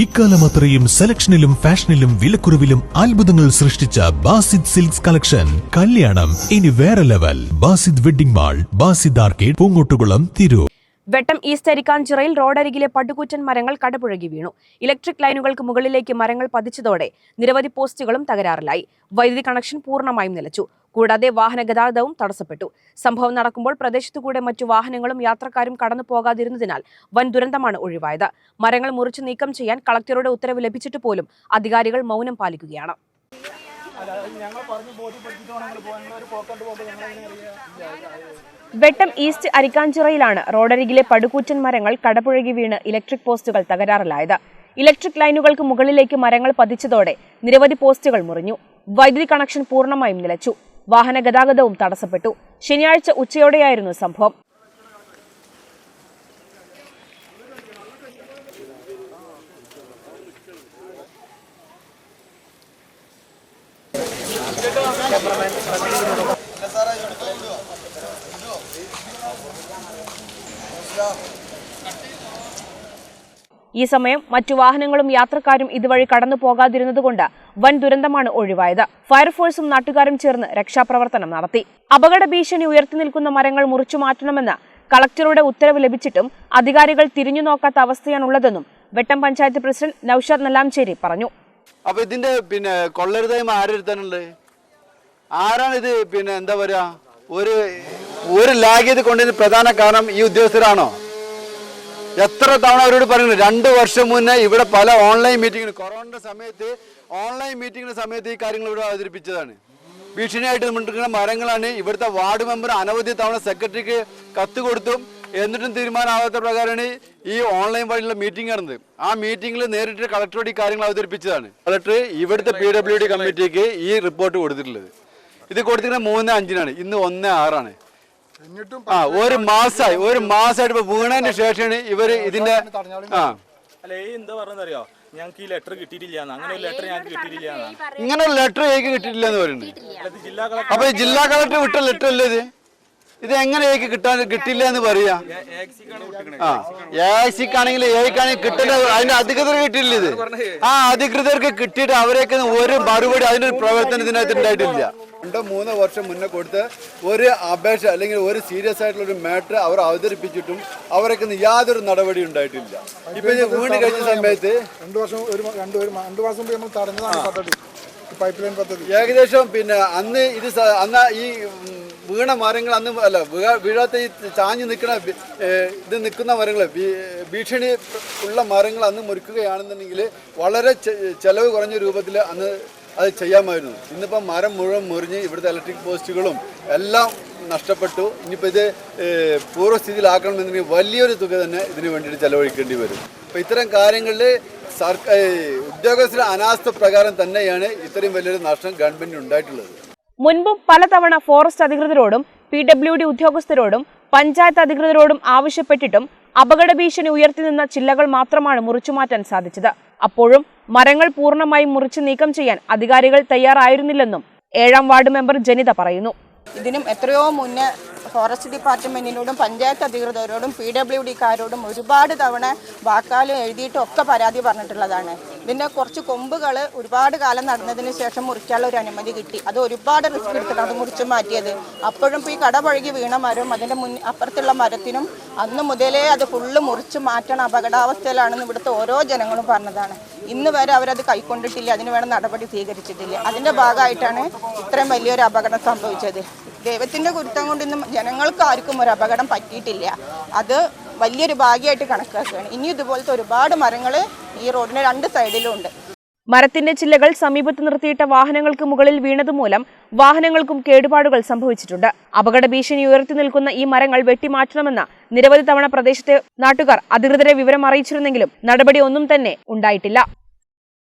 ഇക്കാലം അത്രയും സെലക്ഷനിലും ഫാഷനിലും വിലക്കുറവിലും അത്ഭുതങ്ങൾ സൃഷ്ടിച്ച ബാസിദ് സിൽക്സ് കളക്ഷൻ. കല്യാണം ഇനി വേറെ level. Basid wedding mall Basid arcade Poongottukulam Tirur. Vettam east അരിക്കാഞ്ചിറയിൽ റോഡരികിലെ പടുകൂറ്റൻ മരങ്ങൾ കടപുഴകി വീണു. ഇലക്ട്രിക് ലൈനുകൾക്ക് മുകളിലേക്ക് മരങ്ങൾ പതിച്ചതോടെ നിരവധി പോസ്റ്റുകളും തകരാറിലായി. വൈദ്യുതി കണക്ഷൻ പൂർണമായും നിലച്ചു. കൂടാതെ വാഹന ഗതാഗതവും തടസ്സപ്പെട്ടു. സംഭവം നടക്കുമ്പോൾ പ്രദേശത്തുകൂടെ മറ്റു വാഹനങ്ങളും യാത്രക്കാരും കടന്നു പോകാതിരുന്നതിനാൽ വൻ ദുരന്തമാണ് ഒഴിവായത്. മരങ്ങൾ മുറിച്ചു നീക്കം ചെയ്യാൻ കളക്ടറുടെ ഉത്തരവ് ലഭിച്ചിട്ട് പോലും അധികാരികൾ മൗനം പാലിക്കുകയാണ്. വെട്ടം ഈസ്റ്റ് അരിക്കാഞ്ചിറയിലാണ്. റോഡരികിലെ പടുകൂറ്റൻ മരങ്ങൾ കടപുഴകി വീണ് ഇലക്ട്രിക് പോസ്റ്റുകൾ തകരാറിലായത്. ഇലക്ട്രിക് ലൈനുകൾക്ക് മുകളിലേക്ക് മരങ്ങൾ പതിച്ചതോടെ നിരവധി പോസ്റ്റുകൾ മുറിഞ്ഞു. വൈദ്യുതി കണക്ഷൻ പൂർണമായും നിലച്ചു. വാഹന ഗതാഗതവും തടസ്സപ്പെട്ടു. ശനിയാഴ്ച ഉച്ചയോടെയായിരുന്നു സംഭവം. ഈ സമയം മറ്റു വാഹനങ്ങളും യാത്രക്കാരും ഇതുവഴി കടന്നു പോകാതിരുന്നതുകൊണ്ട് വൻ ദുരന്തമാണ് ഒഴിവായത്. ഫയർഫോഴ്സും നാട്ടുകാരും ചേർന്ന് രക്ഷാപ്രവർത്തനം നടത്തി. അപകട ഭീഷണി ഉയർത്തി നിൽക്കുന്ന മരങ്ങൾ മുറിച്ചു മാറ്റണമെന്ന് കളക്ടറുടെ ഉത്തരവ് ലഭിച്ചിട്ടും അധികാരികൾ തിരിഞ്ഞു നോക്കാത്ത അവസ്ഥയാണുള്ളതെന്നും വെട്ടം പഞ്ചായത്ത് പ്രസിഡന്റ് നൌഷാദ് നലാംചേരി പറഞ്ഞു. അപ്പൊ ഇതിന്റെ പിന്നെ കൊള്ളരുതായ്മ ആരെടുത്താനുള്ളത് ആരാണ് ഇത്? പിന്നെ എന്താ പറയാ? ഒരു ഒരു ലാഗ് ചെയ്ത് കൊണ്ടതിന് പ്രധാന കാരണം ഈ ഉദ്യോഗസ്ഥരാണോ? എത്ര തവണ അവരോട് പറയുന്നു? രണ്ട് വർഷം മുന്നേ ഇവിടെ പല ഓൺലൈൻ മീറ്റിങ്ങിന് കൊറോണയുടെ സമയത്ത് ഓൺലൈൻ മീറ്റിങ്ങിന്റെ സമയത്ത് ഈ കാര്യങ്ങൾ ഇവിടെ അവതരിപ്പിച്ചതാണ്. ഭീഷണിയായിട്ട് മരങ്ങളാണ്. ഇവിടുത്തെ വാർഡ് മെമ്പർ അനവധി തവണ സെക്രട്ടറിക്ക് കത്ത് കൊടുത്തും. എന്നിട്ടും തീരുമാനമാവാത്ത പ്രകാരമാണ് ഈ ഓൺലൈൻ വഴിയുള്ള മീറ്റിംഗ് നടന്നത്. ആ മീറ്റിംഗിൽ നേരിട്ട് കളക്ടറോട് ഈ കാര്യങ്ങൾ അവതരിപ്പിച്ചതാണ്. കളക്ടർ ഇവിടുത്തെ പി ഡബ്ല്യു ഡി കമ്മിറ്റിക്ക് ഈ റിപ്പോർട്ട് കൊടുത്തിട്ടുള്ളത്. ഇത് കൊടുത്തിരിക്കുന്നത് മൂന്ന് അഞ്ചിനാണ്. ഇന്ന് ഒന്ന് ആറാണ്. ആ ഒരു മാസമായി ഒരു മാസമായിട്ട് ഇപ്പൊ വീണതിന് ശേഷമാണ് ഇവർ ഇതിന്റെ ആ. അല്ല എന്താ പറഞ്ഞറിയോ ഞങ്ങൾക്ക് ഈ ലെറ്റർ കിട്ടിയിട്ടില്ല അങ്ങനെ ഒരു ലെറ്റർ ഞങ്ങൾക്ക് കിട്ടിയിട്ടില്ല ഇങ്ങനെ ഒരു ലെറ്റർ എനിക്ക് കിട്ടിയിട്ടില്ല. എന്ന് പറയുന്നത് ജില്ലാ കളക്ടർ അപ്പൊ ഈ ജില്ലാ കളക്ടർ വിട്ട ലെറ്റർ അല്ലേ ഇത്? ഇത് എങ്ങനെ എനിക്ക് കിട്ടാൻ കിട്ടില്ല എന്ന് പറയാ? ആ ഏസിക്കാണെങ്കിൽ ഏക്കാണെങ്കിൽ കിട്ടേണ്ട അതിന്റെ അധികൃതർ കിട്ടിയില്ല ഇത്. ആ അധികൃതർക്ക് കിട്ടിയിട്ട് അവരേക്ക് ഒരു മറുപടി അതിന്റെ ഒരു പ്രവർത്തനത്തിനകത്ത് ഉണ്ടായിട്ടില്ല. രണ്ടോ മൂന്നോ വർഷം മുന്നേ കൊടുത്ത് ഒരു അപേക്ഷ അല്ലെങ്കിൽ ഒരു സീരിയസ് ആയിട്ടുള്ള ഒരു മാറ്റർ അവർ അവതരിപ്പിച്ചിട്ടും അവരൊക്കെ യാതൊരു നടപടി ഉണ്ടായിട്ടില്ല. ഇപ്പൊ വീണ് കഴിഞ്ഞ സമയത്ത് രണ്ട് വർഷം ഒരു രണ്ട് രണ്ട് മാസം മുമ്പ് നമ്മൾ തടഞ്ഞതാണ് ഈ പദ്ധതി. പൈപ്പ് ലൈൻ പദ്ധതി. ഏകദേശം പിന്നെ അന്ന് ഇത് അന്ന് ഈ വീണ മരങ്ങൾ അന്ന് അല്ല വീഴാത്ത ഈ ചാഞ്ഞു നിൽക്കുന്ന ഇത് നിൽക്കുന്ന മരങ്ങൾ ഭീഷണി ഉള്ള മരങ്ങൾ അന്ന് മുറിക്കുകയാണെന്നുണ്ടെങ്കിൽ വളരെ ചെലവ് കുറഞ്ഞ രൂപത്തിൽ അന്ന് അത് ചെയ്യാമായിരുന്നു. ഇന്നിപ്പം മരം മുഴുവൻ മുറിഞ്ഞ് ഇവിടുത്തെ ഇലക്ട്രിക് പോസ്റ്റുകളും എല്ലാം നഷ്ടപ്പെട്ടു. ഇനിയിപ്പോൾ ഇത് പൂർവസ്ഥിതിയിലാക്കണമെന്നുണ്ടെങ്കിൽ വലിയൊരു തുക തന്നെ ഇതിന് വേണ്ടിയിട്ട് ചെലവഴിക്കേണ്ടി വരും. അപ്പോൾ ഇത്തരം കാര്യങ്ങളിൽ സർക്കാർ ഉദ്യോഗസ്ഥരുടെ അനാസ്ഥ പ്രകാരം തന്നെയാണ് ഇത്രയും വലിയൊരു നഷ്ടം ഗവൺമെന്റിന് ഉണ്ടായിട്ടുള്ളത്. മുൻപും പലതവണ ഫോറസ്റ്റ് അധികൃതരോടും പി ഡബ്ല്യു ഡി ഉദ്യോഗസ്ഥരോടും പഞ്ചായത്ത് അധികൃതരോടും ആവശ്യപ്പെട്ടിട്ടും അപകട ഭീഷണി ഉയർത്തി നിന്ന ചില്ലകൾ മാത്രമാണ് മുറിച്ചുമാറ്റാൻ സാധിച്ചത്. അപ്പോഴും മരങ്ങൾ പൂർണമായും മുറിച്ച് നീക്കം ചെയ്യാൻ അധികാരികൾ തയ്യാറായിരുന്നില്ലെന്നും ഏഴാം വാർഡ് മെമ്പർ ജനിത പറയുന്നു. ഇതിനും എത്രയോ മുന്നേ ഫോറസ്റ്റ് ഡിപ്പാർട്ട്മെന്റിനോടും പഞ്ചായത്ത് അധികൃതരോടും പി ഡബ്ല്യു ഡിക്കാരോടും ഒരുപാട് തവണ വാക്കാലും എഴുതിയിട്ടും ഒക്കെ പരാതി പറഞ്ഞിട്ടുള്ളതാണ്. ഇതിന്റെ കുറച്ച് കൊമ്പുകൾ ഒരുപാട് കാലം നടന്നതിന് ശേഷം മുറിക്കാനുള്ള ഒരു അനുമതി കിട്ടി. അത് ഒരുപാട് റിസ്ക് എടുത്തിട്ടാണ് അത് മുറിച്ച് മാറ്റിയത്. അപ്പോഴും ഈ കടപഴകി വീണ മരവും അതിന്റെ മുൻ അപ്പുറത്തുള്ള മരത്തിനും അന്ന് മുതലേ അത് ഫുള്ള് മുറിച്ച് മാറ്റണം അപകടാവസ്ഥയിലാണെന്ന് ഇവിടുത്തെ ഓരോ ജനങ്ങളും പറഞ്ഞതാണ്. ഇന്ന് വരെ അവരത് കൈക്കൊണ്ടിട്ടില്ല. അതിന് വേണം നടപടി സ്വീകരിച്ചിട്ടില്ല. അതിന്റെ ഭാഗമായിട്ടാണ് ഇത്രയും വലിയൊരു അപകടം സംഭവിച്ചത്. ദൈവത്തിന്റെ കുരുത്തം കൊണ്ട് ഇന്ന് ജനങ്ങൾക്ക് ആർക്കും ഒരു അപകടം പറ്റിയിട്ടില്ല. അത് വലിയൊരു ഭാഗ്യമായിട്ട് കണക്കാക്കുകയാണ്. ഇനി ഇതുപോലത്തെ ഒരുപാട് മരങ്ങൾ ഈ റോഡിന് രണ്ട് സൈഡിലും ഉണ്ട്. മരത്തിന്റെ ചില്ലകൾ സമീപത്ത് നിർത്തിയിട്ട വാഹനങ്ങൾക്ക് മുകളിൽ വീണതുമൂലം വാഹനങ്ങൾക്കും കേടുപാടുകൾ സംഭവിച്ചിട്ടുണ്ട്. അപകട ഭീഷണി ഉയർത്തി നിൽക്കുന്ന ഈ മരങ്ങൾ വെട്ടിമാറ്റണമെന്ന നിരവധി തവണ പ്രദേശത്തെ നാട്ടുകാർ അധികൃതരെ വിവരം അറിയിച്ചിരുന്നെങ്കിലും നടപടി ഒന്നും തന്നെ ഉണ്ടായിട്ടില്ല.